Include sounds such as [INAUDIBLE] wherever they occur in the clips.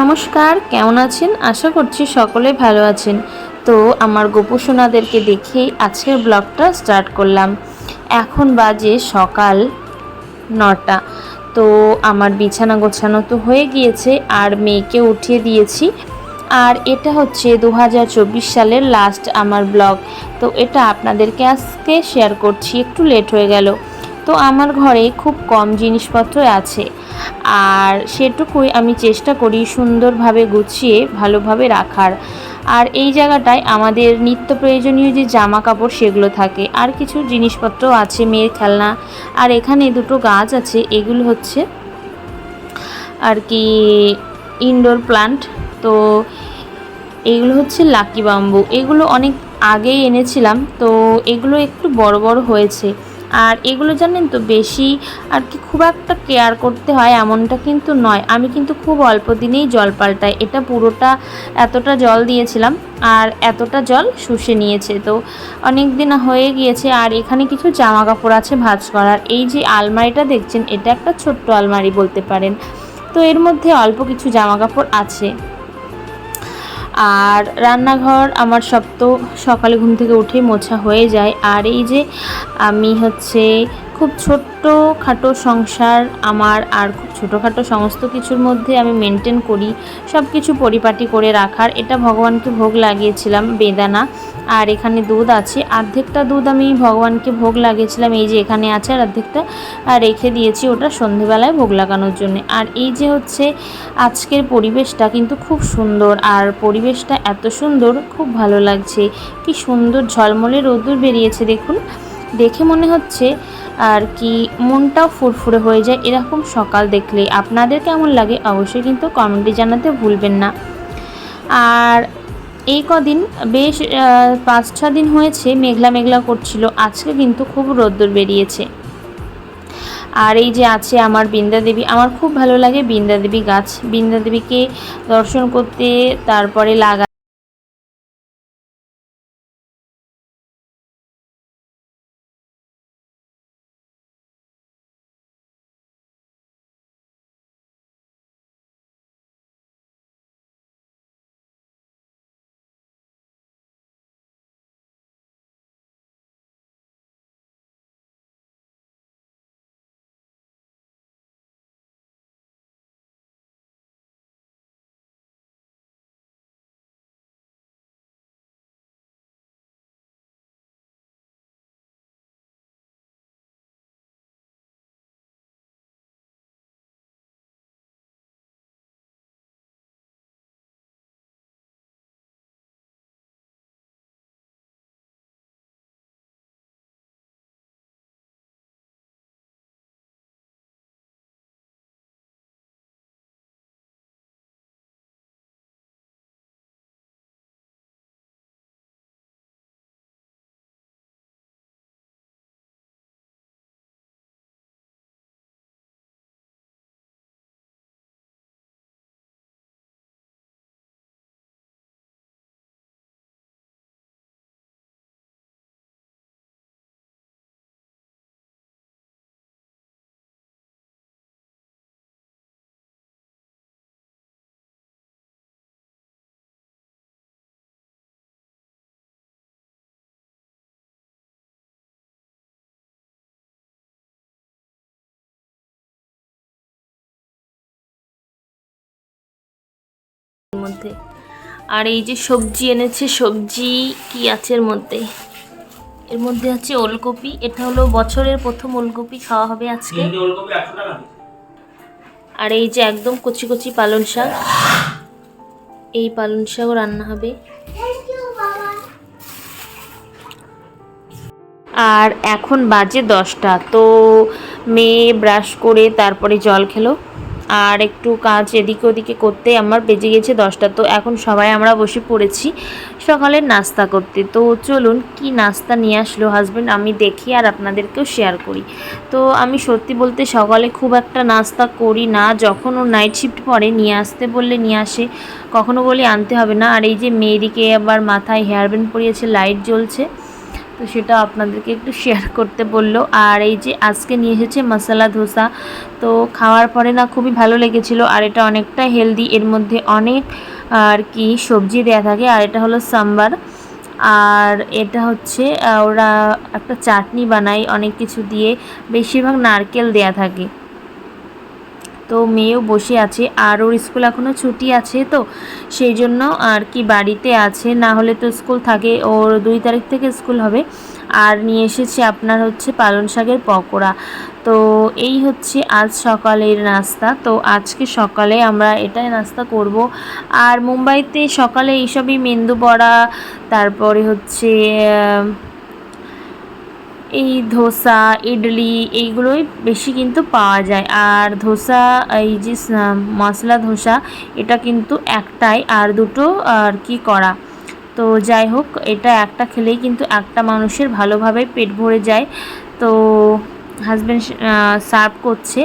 নমস্কার, কেমন আছেন? আশা করছি সকলে ভালো আছেন। তো আমার গোপুসোনাদেরকে দেখেই আজকের ব্লগটা স্টার্ট করলাম। এখন বাজে সকাল নটা। তো আমার বিছানা গোছানো তো হয়ে গিয়েছে, আর মেয়েকে উঠিয়ে দিয়েছি। আর এটা হচ্ছে দু হাজার চব্বিশ সালের লাস্ট আমার ব্লগ। তো এটা আপনাদেরকে আজকে শেয়ার করছি, একটু লেট হয়ে গেল। তো আমার ঘরে খুব কম জিনিসপত্র আছে। আর সেটুকুই আমি চেষ্টা করি সুন্দরভাবে গুছিয়ে ভালোভাবে রাখার। আর এই জায়গাটায় আমাদের নিত্য প্রয়োজনীয় যে জামা কাপড় সেগুলো থাকে, আর কিছু জিনিসপত্র আছে, মেয়ের খেলনা। আর এখানে দুটো গাছ আছে, এগুলো হচ্ছে আর কি ইনডোর প্লান্ট তো এগুলো হচ্ছে লাকি বাম্বু এগুলো অনেক আগেই এনেছিলাম, তো এগুলো একটু বড় বড় হয়েছে। আর এগুলো জানেন তো বেশি আর কি খুব একটা কেয়ার করতে হয় এমনটা কিন্তু নয়। আমি কিন্তু খুব অল্প দিনেই জল পাল্টাই। এটা পুরোটা এতটা জল দিয়েছিলাম আর এতটা জল শুষে নিয়েছে। তো অনেক দিন হয়ে গিয়েছে আর এখানে কিছু জামা কাপড় আছে ভাঁজ করার। এই যে আলমারিটা দেখছেন, এটা একটা ছোট্ট আলমারি বলতে পারেন। তো এর মধ্যে অল্প কিছু জামা কাপড় আছে। আর রান্নাঘর আমার সব তো সকালে ঘুম থেকে উঠে মোছা হয়ে যায়। আর এই যে আমি হচ্ছে খুব ছোট্ট খাটো সংসার আমার আর খুব ছোটোখাটো সমস্ত কিছুর মধ্যে আমি মেনটেন করি সব কিছু পরিপাটি করে রাখার। এটা ভগবানকে ভোগ লাগিয়েছিলাম, বেদানা। আর এখানে দুধ আছে। অর্ধেকটা দুধ আমি ভগবানকে ভোগ লাগিয়েছিলাম, এই যে এখানে আছে আর অর্ধেকটা রেখে দিয়েছি ওটা সন্ধেবেলায় ভোগ লাগানোর জন্য। আর এই যে হচ্ছে আজকের পরিবেশটা কিন্তু খুব সুন্দর। আর পরিবেশটা এত সুন্দর, খুব ভালো লাগছে। কি সুন্দর ঝলমলে রোদ্দুর বেরিয়েছে, দেখুন। দেখে মনে হচ্ছে আর কি মনটাও ফুরফুরে হয়ে যায় এরকম সকাল দেখলে আপনাদের কেমন লাগে অবশ্যই কিন্তু কমেন্টে জানাতে ভুলবেন না। আর এই কদিন বেশ পাঁচ ছ দিন হয়েছে মেঘলা মেঘলা করছিল। আজকে কিন্তু খুব রোদ্দুর বেরিয়েছে। আর এই যে আছে আমার বৃন্দা দেবী, আমার খুব ভালো লাগে বৃন্দা দেবী গাছ। বৃন্দা দেবীকে দর্শন করতে, তারপরে লাগা মধ্যে। আর এই যে সবজি এনেছে সবজি কি আছে এর মধ্যে? এর মধ্যে আছে ওলকপি এটা হলো বছরের প্রথম ওলকপি খাওয়া হবে আজকে। আর এই যে একদম কচি কচি পালন শাক এই পালন শাকও রান্না হবে। আর এখন বাজে দশটা তো মেয়ে ব্রাশ করে তারপরে জল খেলো। আর একটু কাজ এদিকে ওদিকে করতে আমার বেজে গেছে দশটা। তো এখন সবাই আমরা বসে পড়েছি সকালের নাস্তা করতে। তো চলুন কি নাস্তা নিয়ে আসলো হাজব্যান্ড আমি দেখি আর আপনাদেরকেও শেয়ার করি। তো আমি সত্যি বলতে সকালে খুব একটা নাস্তা করি না। যখন ও নাইট শিফট পরে নিয়ে আসতে বললে নিয়ে আসে, কখনো বলি আনতে হবে না। আর এই যে মেয়েদিকে আবার মাথায় হেয়ার ব্যান্ড পরিয়েছে লাইট জ্বলছে তো সেটা আপনাদেরকে একটু শেয়ার করতে বলল। আর এই যে আজকে নিয়ে এসেছে মশলা ধোসা, তো খাওয়ার পরে না খুবই ভালো লেগেছিল আর এটা অনেকটা হেলদি এর মধ্যে অনেক আর কি সবজি দেয়া থাকে আর এটা হলো সাম্বার। আর এটা হচ্ছে ওরা একটা চাটনি বানায়, অনেক কিছু দিয়ে, বেশিরভাগ নারকেল দেয়া থাকে। তো মেয়েও বসে আছে আর ওর স্কুল এখনও ছুটি আছে তো, সেই জন্য আর কি বাড়িতে আছে। না হলে তো স্কুল থাকে, ওর দুই তারিখ থেকে স্কুল হবে। আর নিয়ে এসেছে আপনার হচ্ছে পালং শাকের পকোড়া। তো এই হচ্ছে আজ সকালের নাস্তা। তো আজকে সকালে আমরা এটাই নাস্তা করব। আর মুম্বাইতে সকালে এইসবই মেন্দু বড়া তারপরে হচ্ছে এই ধোসা, ইডলি এইগুলোই বেশি কিন্তু পাওয়া যায়। আর ধোসা, এই যে মশলা ধোসা, এটা কিন্তু একটাই আর দুটো আর কি করা। তো যাই হোক, এটা একটা খেলেই কিন্তু একটা মানুষের ভালোভাবে পেট ভরে যায়। তো হাজব্যান্ড সার্ভ করছে।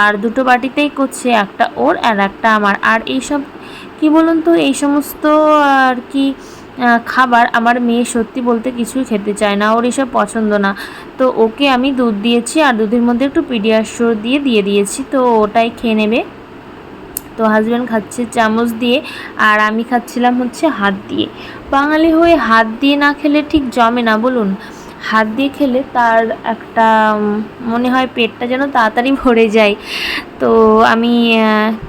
আর দুটো বাটিতেই করছে, একটা ওর আর একটা আমার। আর এইসব, কি বলুন তো, এই সমস্ত আর কি খাবার আমার মেয়ে সত্যি বলতে কিছুই খেতে চায় না, ওর এসব পছন্দ না। তো ওকে আমি দুধ দিয়েছি আর দুধের মধ্যে একটু পিডিয়াশোর দিয়ে দিয়ে দিয়েছি, তো ওটাই খেয়ে নেবে। তো হাজব্যান্ড খাচ্ছে চামচ দিয়ে আর আমি খাচ্ছিলাম হচ্ছে হাত দিয়ে। বাঙালি হয়ে হাত দিয়ে না খেলে ঠিক জমে না, বলুন। হাত দিয়ে খেলে তার একটা মনে হয় পেটটা যেন তাড়াতাড়ি ভরে যায়। তো আমি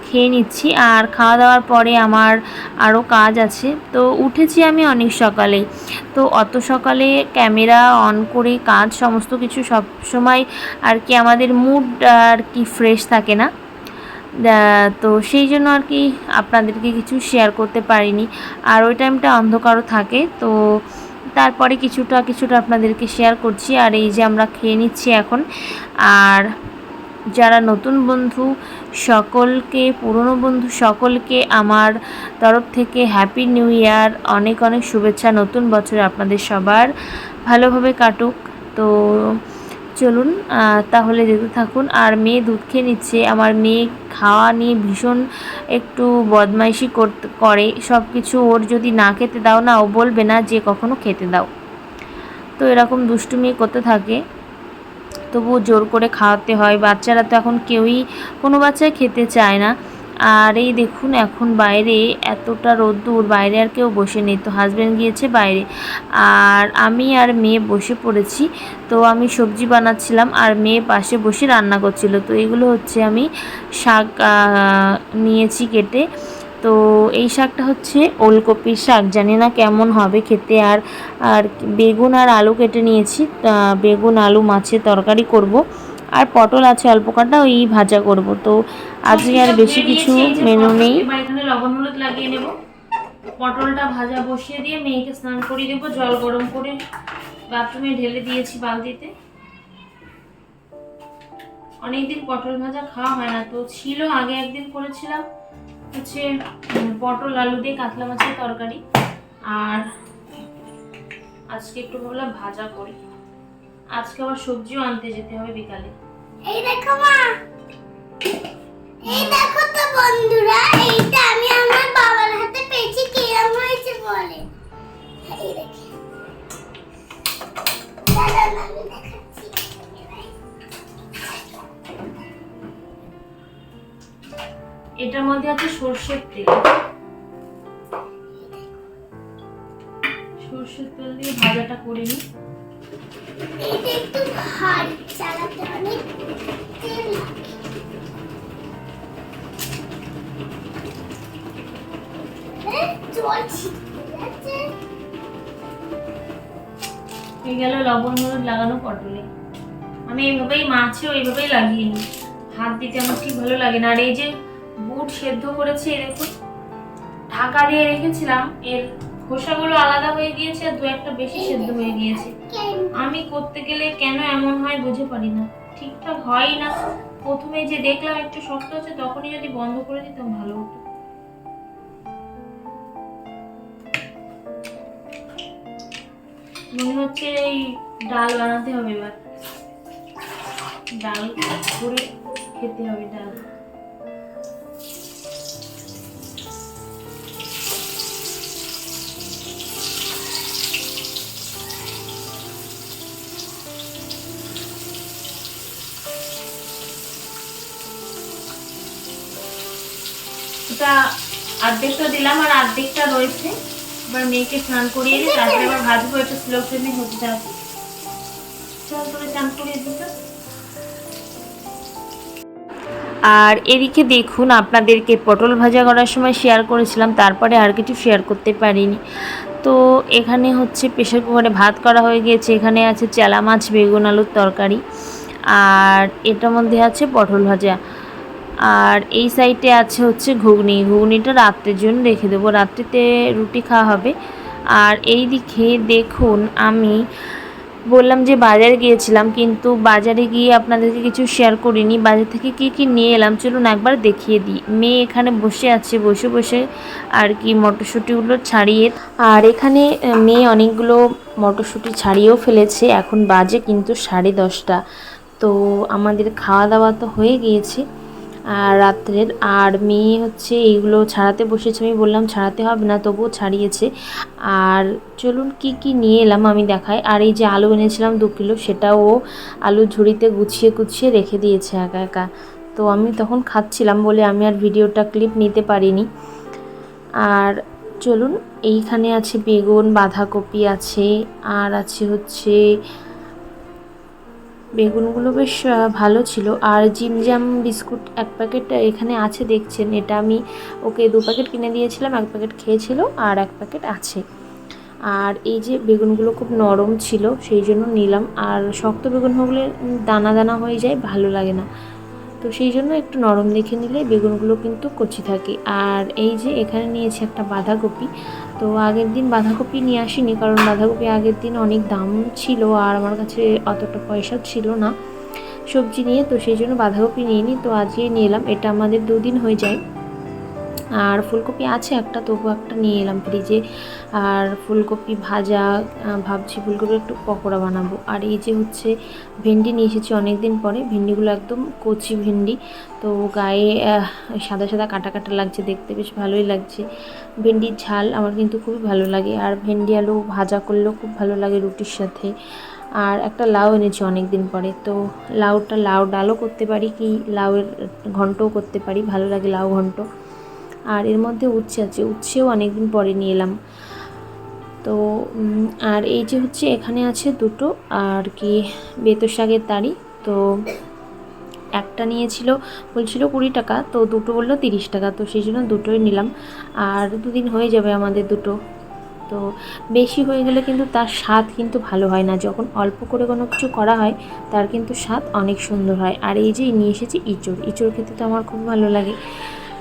খেয়ে নিচ্ছি। আর খাওয়া দাওয়ার পরে আমার আরও কাজ আছে। তো উঠেছি আমি অনেক সকালে। তো অত সকালে ক্যামেরা অন করে কাজ সমস্ত কিছু সব সময় আর কি আমাদের মুড আর কি ফ্রেশ থাকে না। তো সেই জন্য আর কি আপনাদেরকে কিছু শেয়ার করতে পারিনি। আর ওই টাইমটা অন্ধকারও থাকে। তো তারপরে কিছুটা কিছুটা আপনাদেরকে শেয়ার করছি আর এই যে আমরা খেয়ে নিচ্ছি এখন। আর যারা নতুন বন্ধু, সকলকে, পুরনো বন্ধু সকলকে আমার তরফ থেকে হ্যাপি নিউ ইয়ার অনেক অনেক শুভেচ্ছা। নতুন বছর আপনাদের সবার ভালোভাবে কাটুক। তো চলুন তাহলে যেতে থাকুন। আর মেয়ে দুধ খেয়ে নিচ্ছে। আমার মেয়ে খাওয়া নিয়ে ভীষণ একটু বদমাইশি করে। সব কিছু ওর যদি না খেতে দাও না, ও বলবে না যে কখনো খেতে দাও। তো এরকম দুষ্টুমি করতে থাকে। তবুও জোর করে খাওয়াতে হয়। বাচ্চারা তো এখন কেউই, কোনো বাচ্চাই খেতে চায় না। আর এই দেখুন, এখন বাইরে এতটা রোদ্দুর, বাইরে আর কেউ বসে নেই। তো হাজব্যান্ড গিয়েছে বাইরে। আর আমি আর মেয়ে বসে পড়েছি। তো আমি সবজি বানাচ্ছিলাম আর মেয়ে পাশে বসে রান্না করছিল। তো এগুলো হচ্ছে আমি শাক নিয়েছি কেটে। তো এই শাকটা হচ্ছে ওলকপির শাক। জানি না কেমন হবে খেতে। আর আর বেগুন আর আলু কেটে নিয়েছি। বেগুন, আলু, মাছের তরকারি করব। আর পটল আছে অল্প কাটা ওই ভাজা করব। তো আজকে আর বেশি কিছু মেনু নেই। লবণ হলুদ লাগিয়ে নেব। পটলটা ভাজা বসিয়ে দিয়ে মেয়েকে স্নান করিয়ে দেবো জল গরম করে বাথরুমে ঢেলে দিয়েছি বালতিতে। অনেকদিন পটল ভাজা খাওয়া হয় না তো ছিল আগে একদিন করেছিলাম হচ্ছে পটল আলু দিয়ে কাতলা মাছের তরকারি। আর আজকে একটু ভাবলাম ভাজা করি। আজকে আবার সবজিও আনতে যেতে হবে বিকালে। এই দেখো মা। এই দেখো তো বন্ধুরা এইটা আমি আমার বাবার হাতে পেয়েছি কিরম হয়েছে বলে। এই দেখি। দাঁড়ান, আমি দেখাচ্ছি। এটার মধ্যে আছে সর্ষের তেল। সর্ষের তেল দিয়ে ভাজাটা করে নিই। হয়ে গেল লবণ হলুদ লাগানো পটলে। আমি এইভাবেই লাগিয়ে নিই। হাত দিতে আমার ঠিক ভালো লাগে না। আর এই যে বুট সেদ্ধ এই দেখুন, ঢাকা দিয়ে রেখেছিলাম। এর খোসাগুলো আলাদা হয়ে গিয়েছে আর দু একটা বেশি সেদ্ধ হয়ে গিয়েছে। আমি করতে গেলে কেন এমন হয় বুঝে পারি না। ঠিকঠাক হয় না। প্রথমে যে দেখলাম একটু শক্ত হচ্ছে, তখনই যদি বন্ধ করে দিতাম ভালো হতো। মনে হচ্ছে এই ডাল বানাতে হবে এবার। ডাল করে খেতে হবে ডাল। এটা অর্ধেকটা দিলাম আর অর্ধেকটা রয়েছে। মেয়েকে স্নান করিয়ে দিই তারপরে এবার ভাজবো একটু স্লো ফ্লেমে হতে চল স্নান করিয়ে আর এদিকে দেখুন, আপনাদেরকে পটল ভাজা করার সময় শেয়ার করেছিলাম, তারপরে আর কিছু শেয়ার করতে পারিনি। তো এখানে হচ্ছে প্রেশার কুকারে ভাত করা হয়ে গিয়েছে, এখানে আছে চেলা মাছ, বেগুন, আলুর তরকারি, আর এটার মধ্যে আছে পটল ভাজা। আর এই সাইডে আছে হচ্ছে ঘুগনি। ঘুগনিটা রাত্রের জন্য রেখে দেবো। রাত্রিতে রুটি খাওয়া হবে। আর এই দিকে দেখুন, আমি বললাম যে বাজারে গিয়েছিলাম, কিন্তু বাজারে গিয়ে আপনাদেরকে কিছু শেয়ার করিনি। বাজার থেকে কি কি নিয়ে এলাম, চলুন একবার দেখিয়ে দিই। মেয়ে এখানে বসে আছে, বসে বসে আর কি মটরশুঁটিগুলো ছাড়িয়ে। আর এখানে মেয়ে অনেকগুলো মটরশুঁটি ছাড়িয়েও ফেলেছে। এখন বাজে কিন্তু সাড়ে দশটা। তো আমাদের খাওয়া দাওয়া তো হয়ে গিয়েছে। আর রাত্রের আর মেয়ে হচ্ছে এইগুলো ছাড়াতে বসেছে, আমি বললাম ছাড়াতে হবে না, তবুও ছাড়িয়েছে। আর চলুন কি কি নিয়ে এলাম আমি দেখাই। আর এই যে আলু এনেছিলাম দু কিলো, সেটাও আলু ঝুড়িতে গুছিয়ে গুছিয়ে রেখে দিয়েছে একা একা। তো আমি তখন খাচ্ছিলাম বলে আমি আর ভিডিওটা ক্লিপ নিতে পারিনি। আর চলুন, এইখানে আছে বেগুন, বাঁধাকপি আছে, আর আছে হচ্ছে বেগুনগুলো বেশ ভালো ছিল। আর জিমজাম বিস্কুট এক প্যাকেট এখানে আছে দেখছেন। এটা আমি ওকে দু প্যাকেট কিনে দিয়েছিলাম, এক প্যাকেট খেয়েছিল আর এক প্যাকেট আছে। আর এই যে বেগুনগুলো খুব নরম ছিল, সেই জন্য নিলাম। আর শক্ত বেগুন হলে দানা দানা হয়ে যায়, ভালো লাগে না। তো সেই জন্য একটু নরম দেখে নিলে বেগুনগুলো কিন্তু কচি থাকে। আর এই যে এখানে নিয়েছি একটা বাঁধাকপি। তো আগের দিন বাঁধাকপি নিয়ে আসিনি, কারণ বাঁধাকপি আগের দিন অনেক দাম ছিল আর আমার কাছে অতটা পয়সা ছিল না সবজি নিয়ে, তো সেই জন্য বাঁধাকপি নিয়ে নিই তো আজকে নিয়ে এলাম। এটা আমাদের দুদিন হয়ে যায়। আর ফুলকপি আছে একটা, তবু একটা নিয়ে এলাম ফ্রিজে আর ফুলকপি ভাজা ভাবছি ফুলকপি একটু পকোড়া বানাবো। আর এই যে হচ্ছে ভেন্ডি নিয়ে এসেছি অনেক দিন পরে। ভেন্ডিগুলো একদম কচি ভেন্ডি। তো গায়ে সাদা সাদা কাটা কাটা লাগছে দেখতে, বেশ ভালোই লাগছে। ভেন্ডির ঝাল আমার কিন্তু খুবই ভালো লাগে। আর ভেন্ডি আলু ভাজা করলেও খুব ভালো লাগে রুটির সাথে। আর একটা লাউ এনেছি অনেক দিন পরে। তো লাউটা, লাউ ডালও করতে পারি কি, লাউয়ের ঘন্টও করতে পারি। ভালো লাগে লাউ ঘন্ট। আর এর মধ্যে উচ্ছে আছে, উচ্ছেও অনেক দিন পরে নিয়ে এলাম। তো আর এই যে হচ্ছে এখানে আছে দুটো, আর কি বেতর শাকের তাড়ি তো একটা নিয়েছিল, বলছিল কুড়ি টাকা, তো দুটো বলল তিরিশ টাকা, তো সেই জন্য দুটোই নিলাম। আর দুদিন হয়ে যাবে আমাদের দুটো। তো বেশি হয়ে গেলে কিন্তু তার স্বাদ কিন্তু ভালো হয় না। যখন অল্প করে কোনো কিছু করা হয়, তার কিন্তু স্বাদ অনেক সুন্দর হয়। আর এই যে নিয়ে এসেছি ইঁচড় ইঁচড় খেতে তো আমার খুব ভালো লাগে।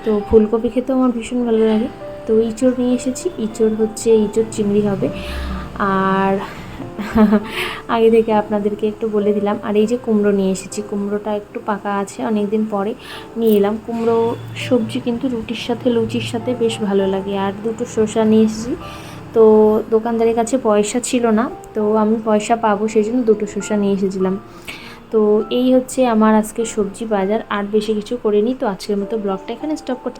তো ফুলকপি খেতেও আমার ভীষণ ভালো লাগে। তো ইঁচড় নিয়ে এসেছি। ইঁচড় হচ্ছে, ইঁচড় চিংড়ি হবে। আর [LAUGHS] আগে থেকে আপনাদেরকে একটু বলে দিলাম। আর এই যে কুমড়ো নিয়ে এসেছি। কুমড়োটা একটু পাকা আছে অনেক দিন পরে নিয়ে এলাম। কুমড়ো সবজি কিন্তু রুটির সাথে, লুচির সাথে বেশ ভালো লাগে। আর দুটো শসা নিয়ে এসেছি। তো দোকানদারের কাছে পয়সা ছিল না। তো আমি পয়সা পাবো, সেই জন্য দুটো শসা নিয়ে এসেছিলাম। তো এই হচ্ছে আমার আজকে সবজি বাজার। আর বেশি কিছু করিনি, তো আজকের মতো ব্লগটা এখানে স্টপ করতে